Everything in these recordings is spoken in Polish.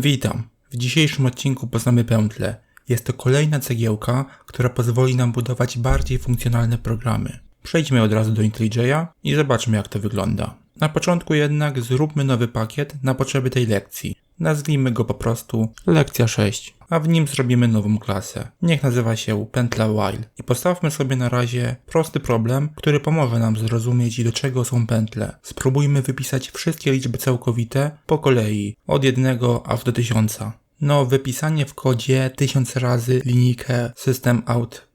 Witam. W dzisiejszym odcinku poznamy pętlę. Jest to kolejna cegiełka, która pozwoli nam budować bardziej funkcjonalne programy. Przejdźmy od razu do IntelliJ'a i zobaczmy jak to wygląda. Na początku jednak zróbmy nowy pakiet na potrzeby tej lekcji. Nazwijmy go po prostu lekcja 6, a w nim zrobimy nową klasę. Niech nazywa się pętla while. I postawmy sobie na razie prosty problem, który pomoże nam zrozumieć do czego są pętle. Spróbujmy wypisać wszystkie liczby całkowite po kolei, od 1 aż do 1000. No, wypisanie w kodzie tysiąc razy linijkę system out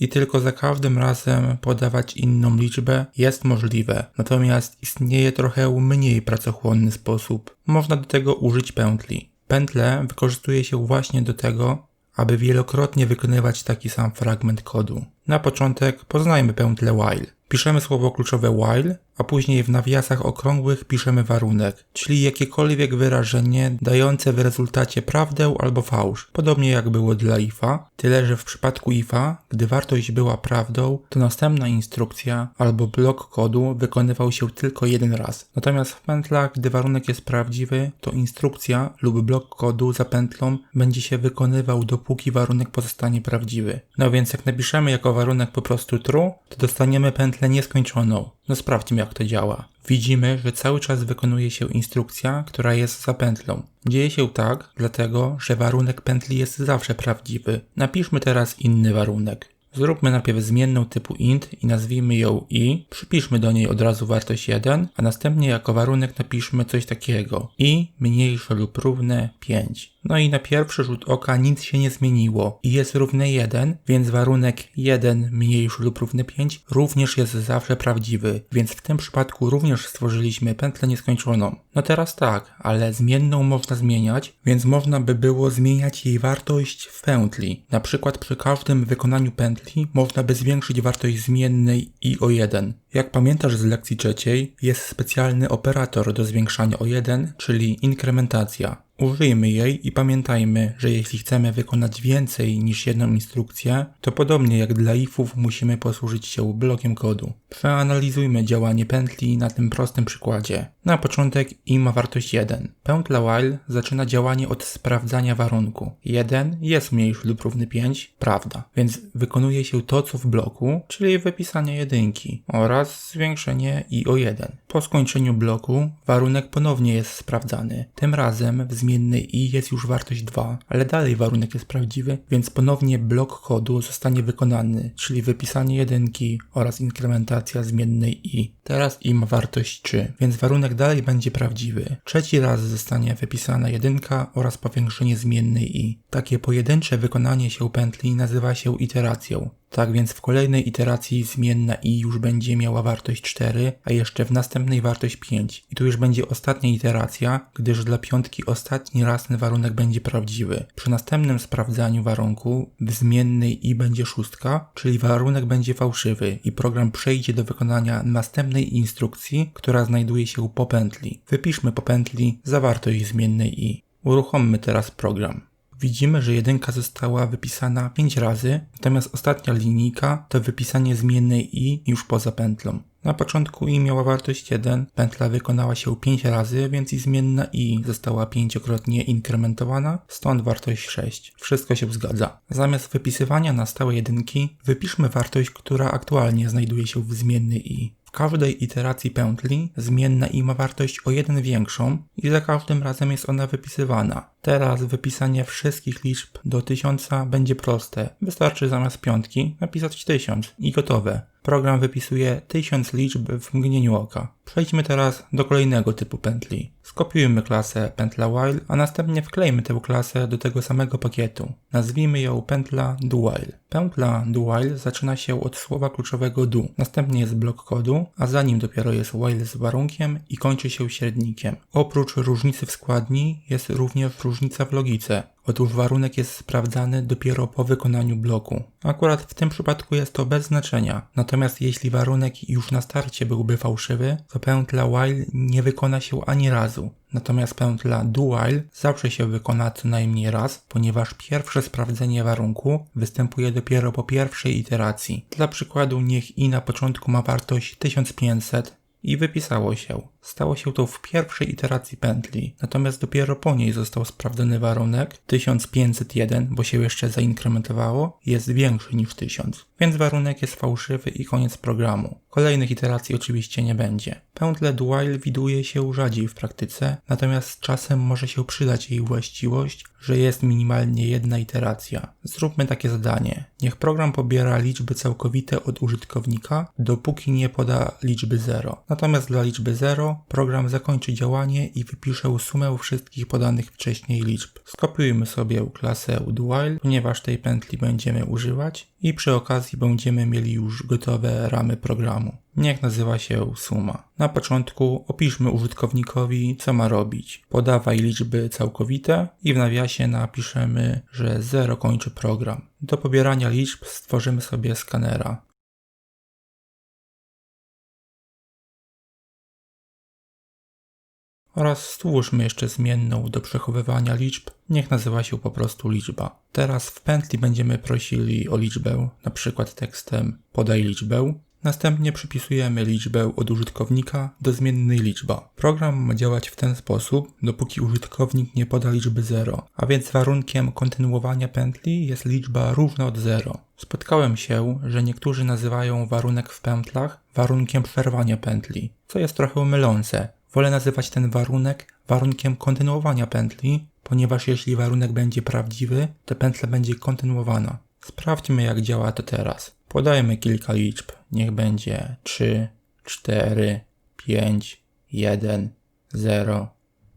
i tylko za każdym razem podawać inną liczbę jest możliwe. Natomiast istnieje trochę mniej pracochłonny sposób. Można do tego użyć pętli. Pętle wykorzystuje się właśnie do tego, aby wielokrotnie wykonywać taki sam fragment kodu. Na początek poznajmy pętlę while. Piszemy słowo kluczowe while, a później w nawiasach okrągłych piszemy warunek, czyli jakiekolwiek wyrażenie dające w rezultacie prawdę albo fałsz, podobnie jak było dla ifa, tyle że w przypadku ifa, gdy wartość była prawdą, to następna instrukcja albo blok kodu wykonywał się tylko jeden raz. Natomiast w pętlach, gdy warunek jest prawdziwy, to instrukcja lub blok kodu za pętlą będzie się wykonywał dopóki warunek pozostanie prawdziwy. No więc jak napiszemy jako warunek po prostu true, to dostaniemy pętlę nieskończoną. No sprawdźmy jak to działa. Widzimy, że cały czas wykonuje się instrukcja, która jest za pętlą. Dzieje się tak, dlatego, że warunek pętli jest zawsze prawdziwy. Napiszmy teraz inny warunek. Zróbmy najpierw zmienną typu int i nazwijmy ją i, przypiszmy do niej od razu wartość 1, a następnie jako warunek napiszmy coś takiego i mniejsze lub równe 5. No i na pierwszy rzut oka nic się nie zmieniło i jest równe 1, więc warunek 1 mniejszy lub równy 5 również jest zawsze prawdziwy, więc w tym przypadku również stworzyliśmy pętlę nieskończoną. No teraz tak, ale zmienną można zmieniać, więc można by było zmieniać jej wartość w pętli. Na przykład przy każdym wykonaniu pętli można by zwiększyć wartość zmiennej i o 1. Jak pamiętasz z lekcji trzeciej, jest specjalny operator do zwiększania o 1, czyli inkrementacja. Użyjmy jej i pamiętajmy, że jeśli chcemy wykonać więcej niż jedną instrukcję, to podobnie jak dla ifów musimy posłużyć się blokiem kodu. Przeanalizujmy działanie pętli na tym prostym przykładzie. Na początek i ma wartość 1. Pętla while zaczyna działanie od sprawdzania warunku. 1 jest mniejszy lub równy 5, prawda, więc wykonuje się to co w bloku, czyli wypisanie jedynki oraz zwiększenie i o 1. Po skończeniu bloku warunek ponownie jest sprawdzany. Tym razem w zmiennej i jest już wartość 2, ale dalej warunek jest prawdziwy, więc ponownie blok kodu zostanie wykonany, czyli wypisanie jedynki oraz inkrementacja zmiennej i. Teraz i ma wartość 3, więc warunek dalej będzie prawdziwy. Trzeci raz zostanie wypisana jedynka oraz powiększenie zmiennej i. Takie pojedyncze wykonanie się pętli nazywa się iteracją. Tak więc w kolejnej iteracji zmienna i już będzie miała wartość 4, a jeszcze w następnej wartość 5. I tu już będzie ostatnia iteracja, gdyż dla piątki ostatni raz ten warunek będzie prawdziwy. Przy następnym sprawdzaniu warunku w zmiennej i będzie szóstka, czyli warunek będzie fałszywy i program przejdzie do wykonania następnej instrukcji, która znajduje się po pętli. Wypiszmy po pętli zawartość zmiennej i. Uruchommy teraz program. Widzimy, że jedynka została wypisana 5 razy, natomiast ostatnia linijka to wypisanie zmiennej i już poza pętlą. Na początku i miała wartość 1, pętla wykonała się 5 razy, więc i zmienna i została pięciokrotnie inkrementowana, stąd wartość 6. Wszystko się zgadza. Zamiast wypisywania na stałe jedynki, wypiszmy wartość, która aktualnie znajduje się w zmiennej i każdej iteracji pętli zmienna i ma wartość o jeden większą i za każdym razem jest ona wypisywana. Teraz wypisanie wszystkich liczb do tysiąca będzie proste. Wystarczy zamiast piątki napisać tysiąc i gotowe. Program wypisuje tysiąc liczb w mgnieniu oka. Przejdźmy teraz do kolejnego typu pętli. Skopiujmy klasę pętla while, a następnie wklejmy tę klasę do tego samego pakietu. Nazwijmy ją pętla do Pętla do zaczyna się od słowa kluczowego do. Następnie jest blok kodu, a za nim dopiero jest while z warunkiem i kończy się średnikiem. Oprócz różnicy w składni jest również różnica w logice. Otóż warunek jest sprawdzany dopiero po wykonaniu bloku. Akurat w tym przypadku jest to bez znaczenia. Natomiast jeśli warunek już na starcie byłby fałszywy, to pętla while nie wykona się ani razu. Natomiast pętla do while zawsze się wykona co najmniej raz, ponieważ pierwsze sprawdzenie warunku występuje dopiero po pierwszej iteracji. Dla przykładu niech i na początku ma wartość 1500 i wypisało się. Stało się to w pierwszej iteracji pętli, natomiast dopiero po niej został sprawdzony warunek 1501, bo się jeszcze zainkrementowało, jest większy niż 1000, więc warunek jest fałszywy i koniec programu. Kolejnych iteracji oczywiście nie będzie. Pętlę while widuje się rzadziej w praktyce, natomiast czasem może się przydać jej właściwość, że jest minimalnie jedna iteracja. Zróbmy takie zadanie. Niech program pobiera liczby całkowite od użytkownika, dopóki nie poda liczby 0. Natomiast dla liczby 0 program zakończy działanie i wypisze sumę wszystkich podanych wcześniej liczb. Skopiujmy sobie klasę while, ponieważ tej pętli będziemy używać i przy okazji będziemy mieli już gotowe ramy programu. Niech nazywa się suma. Na początku opiszmy użytkownikowi, co ma robić. Podawaj liczby całkowite i w nawiasie napiszemy, że 0 kończy program. Do pobierania liczb stworzymy sobie skanera. Oraz stwórzmy jeszcze zmienną do przechowywania liczb, niech nazywa się po prostu liczba. Teraz w pętli będziemy prosili o liczbę, na przykład tekstem podaj liczbę. Następnie przypisujemy liczbę od użytkownika do zmiennej liczba. Program ma działać w ten sposób, dopóki użytkownik nie poda liczby 0, a więc warunkiem kontynuowania pętli jest liczba równa od 0. Spotkałem się, że niektórzy nazywają warunek w pętlach warunkiem przerwania pętli, co jest trochę mylące, Wolę nazywać ten warunek warunkiem kontynuowania pętli, ponieważ jeśli warunek będzie prawdziwy, to pętla będzie kontynuowana. Sprawdźmy jak działa to teraz. Podajmy kilka liczb. Niech będzie 3, 4, 5, 1, 0.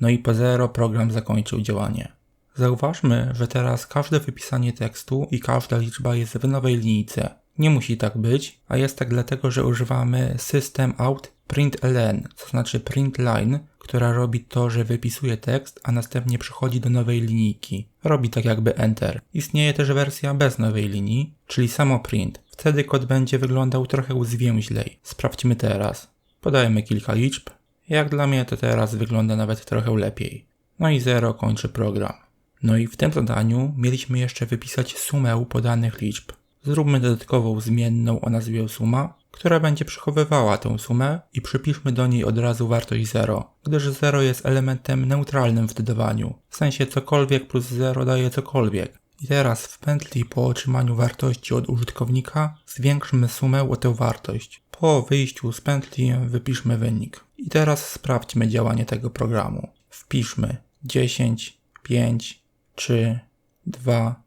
No i po 0 program zakończył działanie. Zauważmy, że teraz każde wypisanie tekstu i każda liczba jest w nowej linijce. Nie musi tak być, a jest tak dlatego, że używamy system out println, to znaczy printline, która robi to, że wypisuje tekst, a następnie przechodzi do nowej linijki. Robi tak jakby enter. Istnieje też wersja bez nowej linii, czyli samo print. Wtedy kod będzie wyglądał trochę zwięźlej. Sprawdźmy teraz. Podajemy kilka liczb. Jak dla mnie to teraz wygląda nawet trochę lepiej. No i 0 kończy program. No i w tym zadaniu mieliśmy jeszcze wypisać sumę podanych liczb. Zróbmy dodatkową zmienną o nazwie suma, która będzie przechowywała tę sumę i przypiszmy do niej od razu wartość 0, gdyż 0 jest elementem neutralnym w dodawaniu. W sensie cokolwiek plus 0 daje cokolwiek. I teraz w pętli po otrzymaniu wartości od użytkownika zwiększmy sumę o tę wartość. Po wyjściu z pętli wypiszmy wynik. I teraz sprawdźmy działanie tego programu. Wpiszmy 10, 5, 3, 2,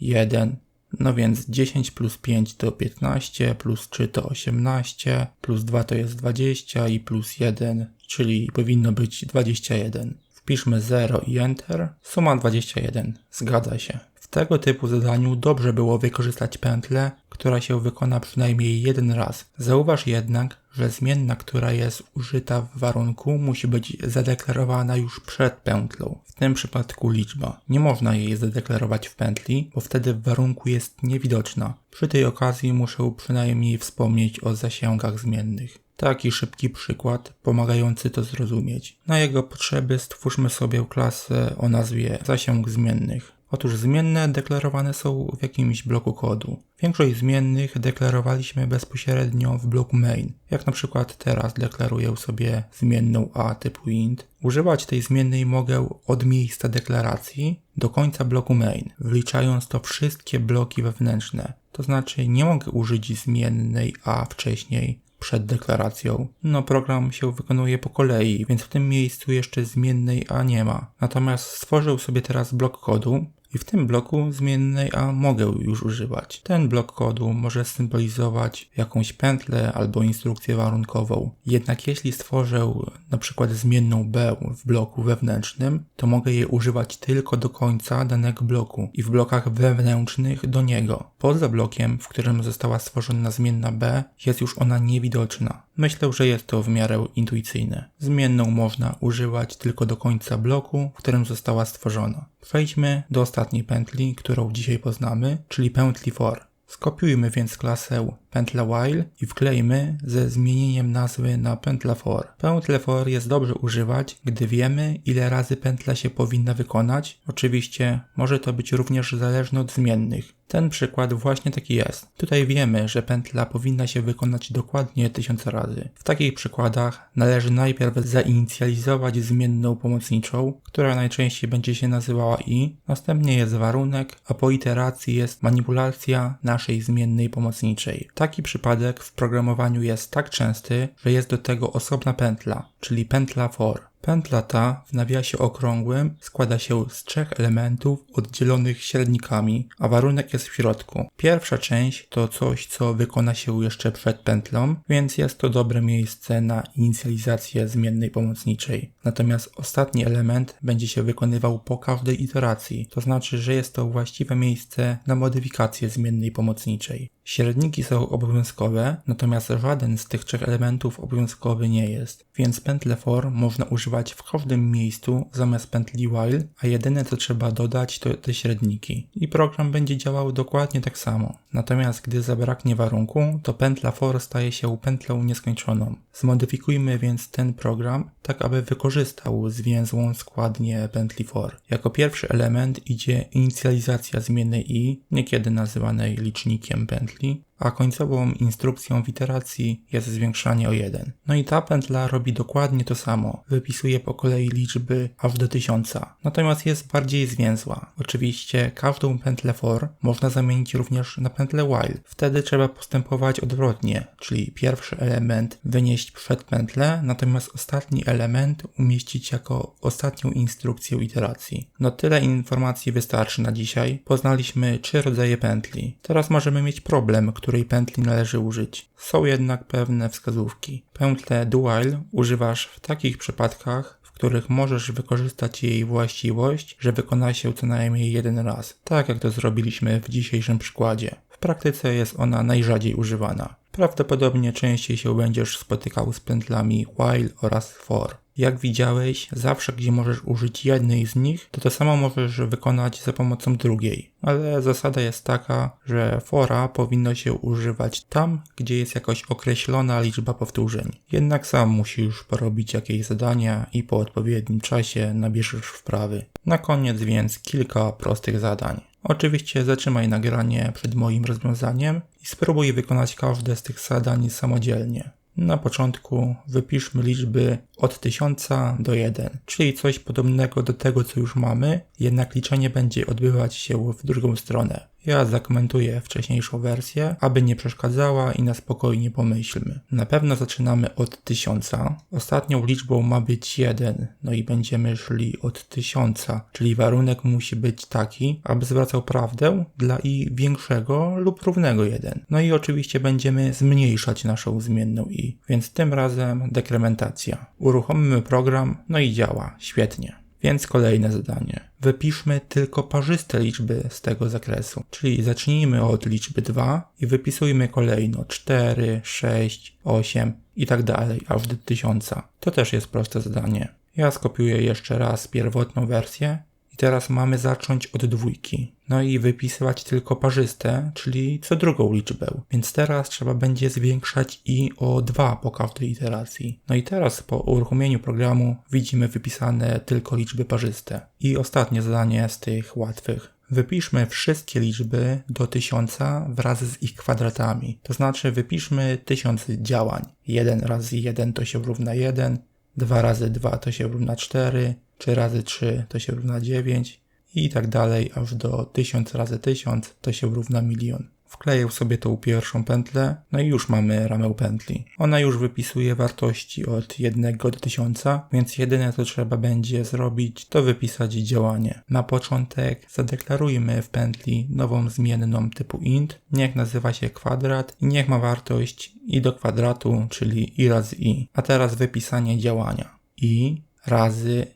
1, no więc 10 plus 5 to 15, plus 3 to 18, plus 2 to jest 20 i plus 1, czyli powinno być 21. Wpiszmy 0 i Enter. Suma 21. Zgadza się. W tego typu zadaniu dobrze było wykorzystać pętlę, która się wykona przynajmniej jeden raz. Zauważ jednak, że zmienna, która jest użyta w warunku, musi być zadeklarowana już przed pętlą. W tym przypadku liczba. Nie można jej zadeklarować w pętli, bo wtedy w warunku jest niewidoczna. Przy tej okazji muszę przynajmniej wspomnieć o zasięgach zmiennych. Taki szybki przykład, pomagający to zrozumieć. Na jego potrzeby stwórzmy sobie klasę o nazwie zasięg zmiennych. Otóż zmienne deklarowane są w jakimś bloku kodu. Większość zmiennych deklarowaliśmy bezpośrednio w bloku main. Jak na przykład teraz deklaruję sobie zmienną a typu int. Używać tej zmiennej mogę od miejsca deklaracji do końca bloku main, wliczając to wszystkie bloki wewnętrzne. To znaczy nie mogę użyć zmiennej a wcześniej, przed deklaracją. No program się wykonuje po kolei, więc w tym miejscu jeszcze zmiennej A nie ma. Natomiast stworzył sobie teraz blok kodu, i w tym bloku zmiennej A mogę już używać. Ten blok kodu może symbolizować jakąś pętlę albo instrukcję warunkową. Jednak jeśli stworzę na przykład zmienną B w bloku wewnętrznym, to mogę jej używać tylko do końca danego bloku i w blokach wewnętrznych do niego. Poza blokiem, w którym została stworzona zmienna B, jest już ona niewidoczna. Myślę, że jest to w miarę intuicyjne. Zmienną można używać tylko do końca bloku, w którym została stworzona. Przejdźmy do ostatniej pętli, którą dzisiaj poznamy, czyli pętli for. Skopiujmy więc klasę pętlę while i wklejmy ze zmienieniem nazwy na pętlę for. Pętlę for jest dobrze używać, gdy wiemy ile razy pętla się powinna wykonać. Oczywiście może to być również zależne od zmiennych. Ten przykład właśnie taki jest. Tutaj wiemy, że pętla powinna się wykonać dokładnie 1000 razy. W takich przykładach należy najpierw zainicjalizować zmienną pomocniczą, która najczęściej będzie się nazywała i, następnie jest warunek, a po iteracji jest manipulacja naszej zmiennej pomocniczej. Taki przypadek w programowaniu jest tak częsty, że jest do tego osobna pętla, czyli pętla for. Pętla ta w nawiasie okrągłym składa się z trzech elementów oddzielonych średnikami, a warunek jest w środku. Pierwsza część to coś, co wykona się jeszcze przed pętlą, więc jest to dobre miejsce na inicjalizację zmiennej pomocniczej. Natomiast ostatni element będzie się wykonywał po każdej iteracji, to znaczy, że jest to właściwe miejsce na modyfikację zmiennej pomocniczej. Średniki są obowiązkowe, natomiast żaden z tych trzech elementów obowiązkowy nie jest, więc pętlę for można używać w każdym miejscu zamiast pętli while, a jedyne co trzeba dodać to te średniki. I program będzie działał dokładnie tak samo. Natomiast gdy zabraknie warunku, to pętla for staje się pętlą nieskończoną. Zmodyfikujmy więc ten program tak, aby wykorzystał zwięzłą składnię pętli for. Jako pierwszy element idzie inicjalizacja zmiennej i, niekiedy nazywanej licznikiem pętli, a końcową instrukcją w iteracji jest zwiększanie o 1. No i ta pętla robi dokładnie to samo. Wypisuje po kolei liczby aż do 1000. Natomiast jest bardziej zwięzła. Oczywiście każdą pętlę for można zamienić również na pętlę while. Wtedy trzeba postępować odwrotnie, czyli pierwszy element wynieść przed pętlę, natomiast ostatni element umieścić jako ostatnią instrukcję iteracji. No tyle informacji wystarczy na dzisiaj. Poznaliśmy trzy rodzaje pętli. Teraz możemy mieć problem, której pętli należy użyć. Są jednak pewne wskazówki. Pętlę dual używasz w takich przypadkach, w których możesz wykorzystać jej właściwość, że wykona się co najmniej jeden raz, tak jak to zrobiliśmy w dzisiejszym przykładzie. W praktyce jest ona najrzadziej używana. Prawdopodobnie częściej się będziesz spotykał z pętlami while oraz for. Jak widziałeś, zawsze gdzie możesz użyć jednej z nich, to to samo możesz wykonać za pomocą drugiej. Ale zasada jest taka, że fora powinno się używać tam, gdzie jest jakoś określona liczba powtórzeń. Jednak sam musisz porobić jakieś zadania i po odpowiednim czasie nabierzesz wprawy. Na koniec więc kilka prostych zadań. Oczywiście zatrzymaj nagranie przed moim rozwiązaniem i spróbuj wykonać każde z tych zadań samodzielnie. Na początku wypiszmy liczby od 1000 do 1, czyli coś podobnego do tego, co już mamy, jednak liczenie będzie odbywać się w drugą stronę. Ja zakomentuję wcześniejszą wersję, aby nie przeszkadzała i na spokojnie pomyślmy. Na pewno zaczynamy od 1000. Ostatnią liczbą ma być 1, no i będziemy szli od 1000, czyli warunek musi być taki, aby zwracał prawdę dla i większego lub równego 1. No i oczywiście będziemy zmniejszać naszą zmienną i, więc tym razem dekrementacja. Uruchomimy program, no i działa, świetnie. Więc kolejne zadanie. Wypiszmy tylko parzyste liczby z tego zakresu. Czyli zacznijmy od liczby 2 i wypisujmy kolejno 4, 6, 8 i tak dalej, aż do 1000. To też jest proste zadanie. Ja skopiuję jeszcze raz pierwotną wersję i teraz mamy zacząć od dwójki. No i wypisywać tylko parzyste, czyli co drugą liczbę. Więc teraz trzeba będzie zwiększać i o 2 po każdej iteracji. No i teraz po uruchomieniu programu widzimy wypisane tylko liczby parzyste. I ostatnie zadanie z tych łatwych. Wypiszmy wszystkie liczby do 1000 wraz z ich kwadratami. To znaczy wypiszmy 1000 działań. 1 razy 1 to się równa 1, 2 razy 2 to się równa 4, 3 razy 3 to się równa 9 i tak dalej, aż do 1000 razy 1000 to się równa milion. Wkleję sobie tą pierwszą pętlę, no i już mamy ramę pętli. Ona już wypisuje wartości od 1 do 1000, więc jedyne co trzeba będzie zrobić to wypisać działanie. Na początek zadeklarujmy w pętli nową zmienną typu int, niech nazywa się kwadrat i niech ma wartość i do kwadratu, czyli i razy i. A teraz wypisanie działania. i razy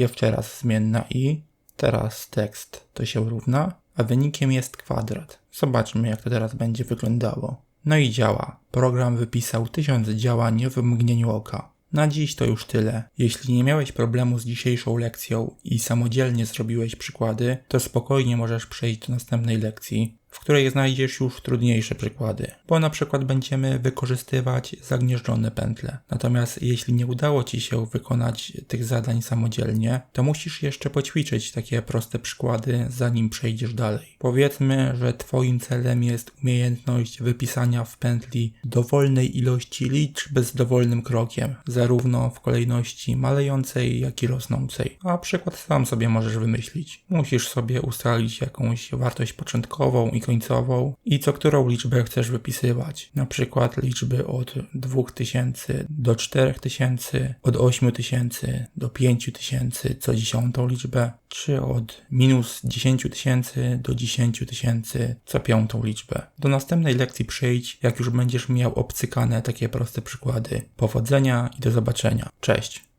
jeszcze raz zmienna i, teraz tekst to się równa, a wynikiem jest kwadrat. Zobaczmy jak to teraz będzie wyglądało. No i działa. Program wypisał 1000 działań w mgnieniu oka. Na dziś to już tyle. Jeśli nie miałeś problemu z dzisiejszą lekcją i samodzielnie zrobiłeś przykłady, to spokojnie możesz przejść do następnej lekcji. W której znajdziesz już trudniejsze przykłady, bo na przykład będziemy wykorzystywać zagnieżdżone pętle. Natomiast jeśli nie udało Ci się wykonać tych zadań samodzielnie, to musisz jeszcze poćwiczyć takie proste przykłady, zanim przejdziesz dalej. Powiedzmy, że Twoim celem jest umiejętność wypisania w pętli dowolnej ilości liczb z dowolnym krokiem, zarówno w kolejności malejącej, jak i rosnącej. A przykład sam sobie możesz wymyślić. Musisz sobie ustalić jakąś wartość początkową i końcową i co którą liczbę chcesz wypisywać. Na przykład liczby od 2000 do 4000, od 8000 do 5000 co dziesiątą liczbę, czy od minus 10 tysięcy do 10 tysięcy co piątą liczbę. Do następnej lekcji przejdź, jak już będziesz miał obcykane takie proste przykłady. Powodzenia i do zobaczenia. Cześć!